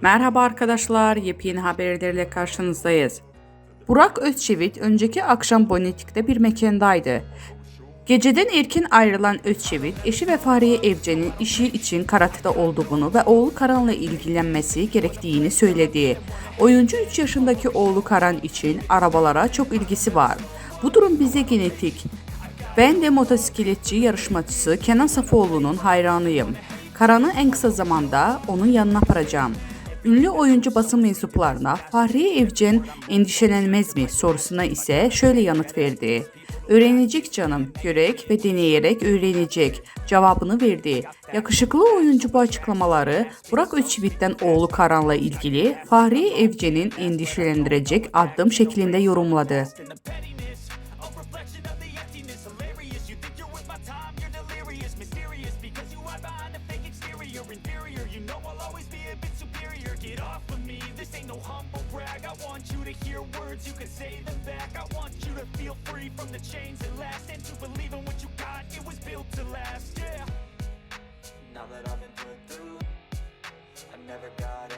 Merhaba arkadaşlar, yepyeni haberlerle karşınızdayız. Burak Özçivit önceki akşam Bonetik'te bir mekandaydı. Geceden erken ayrılan Özçivit, eşi ve Fahriye Evcen'in işi için karatıda olduğunu ve oğlu Karan'la ilgilenmesi gerektiğini söyledi. Oyuncu 3 yaşındaki oğlu Karan için arabalara çok ilgisi var. Bu durum bize genetik. Ben de motosikletçi yarışmacısı Kenan Safoğlu'nun hayranıyım. Karan'ı en kısa zamanda onun yanına aparacağım. Ünlü oyuncu basın mensuplarına Fahriye Evcen endişelenmez mi sorusuna ise şöyle yanıt verdi. Öğrenecek canım, görerek ve deneyerek öğrenecek cevabını verdi. Yakışıklı oyuncu bu açıklamaları Burak Özçivit'ten oğlu Karan'la ilgili Fahriye Evcen'in endişelendirecek adım şeklinde yorumladı. Inferior, you know I'll always be a bit superior. Get off of me, this ain't no humble brag. I want you to hear words, you can say them back. I want you to feel free from the chains that last and to believe in what you got. It was built to last, yeah. Now that I've been put through, I never got anyone.